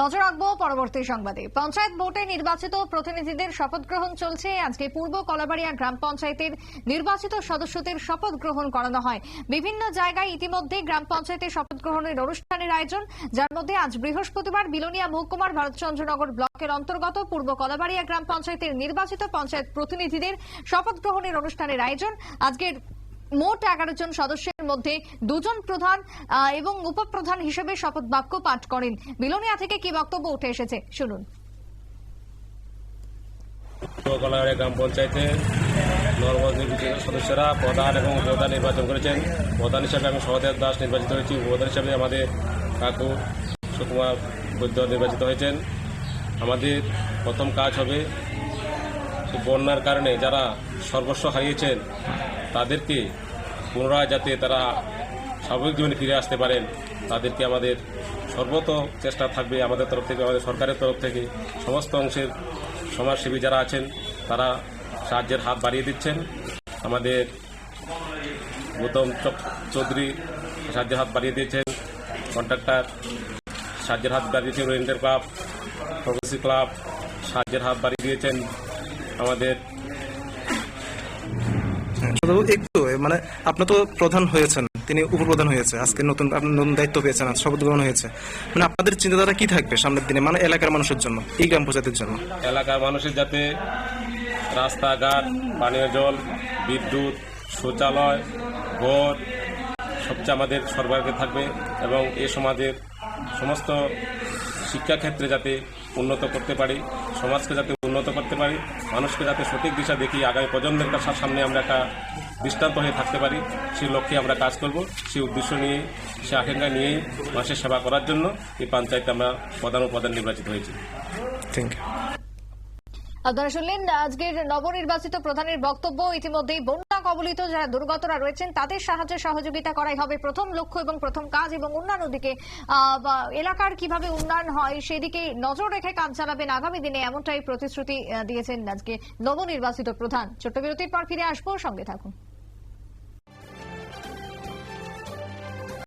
নজর রাখব পরবর্তী সংবাদে। পঞ্চায়েত ভোটে নির্বাচিত প্রতিনিধিদের শপথ গ্রহণ চলছে। আজকে পূর্ব কলাবাড়িয়া গ্রাম পঞ্চায়েতের নির্বাচিত সদস্যদের শপথ গ্রহণ করানো হয়। বিভিন্ন জায়গায় ইতিমধ্যে গ্রাম পঞ্চায়েতের শপথ গ্রহণের অনুষ্ঠানের আয়োজন। যার মধ্যে আজ বৃহস্পতিবার বিলোনিয়া মহকুমার ভারতচন্দ্রনগর ব্লকের অন্তর্গত পূর্ব কলাবাড়িয়া গ্রাম পঞ্চায়েতের নির্বাচিত পঞ্চায়েত প্রতিনিধিদের শপথ গ্রহণের অনুষ্ঠানের আয়োজন। আজকের মোট এগারো জন সদস্যের মধ্যে দুজন প্রধান এবং উপপ্রধান হিসেবে শপথ বাক্য পাঠ করেন। বিলোনিয়া থেকে কি বক্তব্য উঠে এসেছে? শুনুন। কলাগাড়ি গ্রাম পঞ্চায়েতে নির্বাচিত সদস্যরা প্রধান এবং উপপ্রধান নির্বাচন করেছেন। প্রধান হিসাবে আমি সহদেব দাস নির্বাচিত হয়েছি। উপপ্রধান হিসাবে আমাদের কাকু সুকুমার বৈদ্য নির্বাচিত হয়েছেন। আমাদের প্রথম কাজ হবে বন্যার কারণে যারা সর্বস্ব হারিয়েছেন, তাদেরকে পুনরায় যাতে তারা স্বাভাবিক জীবনে ফিরে আসতে পারেন, তাদেরকে আমাদের সর্বত চেষ্টা থাকবে আমাদের তরফ থেকে, আমাদের সরকারের তরফ থেকে। সমস্ত অংশের সমাজসেবী যারা আছেন, তারা সাহায্যের হাত বাড়িয়ে দিচ্ছেন। আমাদের গৌতম চৌধুরী সাহায্যের হাত বাড়িয়ে দিয়েছেন। কন্ট্রাক্টর সাহায্যের হাত বাড়িয়ে দিয়েছেন ওরিয়েন্টাল ক্লাব প্রগ্রেসিভ ক্লাব সাহায্যের হাত বাড়িয়ে দিয়েছেন। আমাদের একটু মানে আপনি তো প্রধান হয়েছেন, তিনি উপপ্রধান হয়েছে, আজকে নতুন, আপনি নতুন দায়িত্ব পেয়েছেন শপথ গ্রহণ হয়েছে। মানে আপনাদের চিন্তাধারা কি থাকবে সামনের দিনে? মানে এলাকার মানুষের জন্য, এই গ্রাম পঞ্চায়েতের জন্য। এলাকার মানুষের যাতে রাস্তাঘাট, পানীয় জল, বিদ্যুৎ, শৌচালয়, ঘর, সবচেয়ে আমাদের সরবরাহে থাকবে এবং এ সমাজের সমস্ত শিক্ষাক্ষেত্রে যাতে উন্নত করতে পারি, সমাজকে যাতে উন্নত করতে পারি মানুষকে যাতে সঠিক দিশা দেখি আগামী প্রজন্মের সামনে আমরা একটা দৃষ্টান্ত হয়ে থাকতে পারি, সেই লক্ষ্যে আমরা কাজ করব। সেই উদ্দেশ্য নিয়ে সে আকাঙ্ক্ষা নিয়ে মানুষের সেবা করার জন্য এই পঞ্চায়েতে আমরা প্রধান উপাদান নির্বাচিত হয়েছি। থ্যাংক ইউ আপনারা শুনলেন আজকের নবনির্বাচিত প্রধানের বক্তব্য ইতিমধ্যেই বন্যা কবলিত যারা দুর্গতরা রয়েছেন, তাদের সাহায্যে সহযোগিতা করাই হবে প্রথম লক্ষ্য এবং প্রথম কাজ এবং অন্যান্য দিকে এলাকার কীভাবে উন্নয়ন হয় সেদিকে নজর রেখে কাজ চালাবেন আগামী দিনে এমনটাই প্রতিশ্রুতি দিয়েছেন আজকে নবনির্বাচিত প্রধান। ছোট্ট বিরতির পর ফিরে আসব, সঙ্গে থাকুন।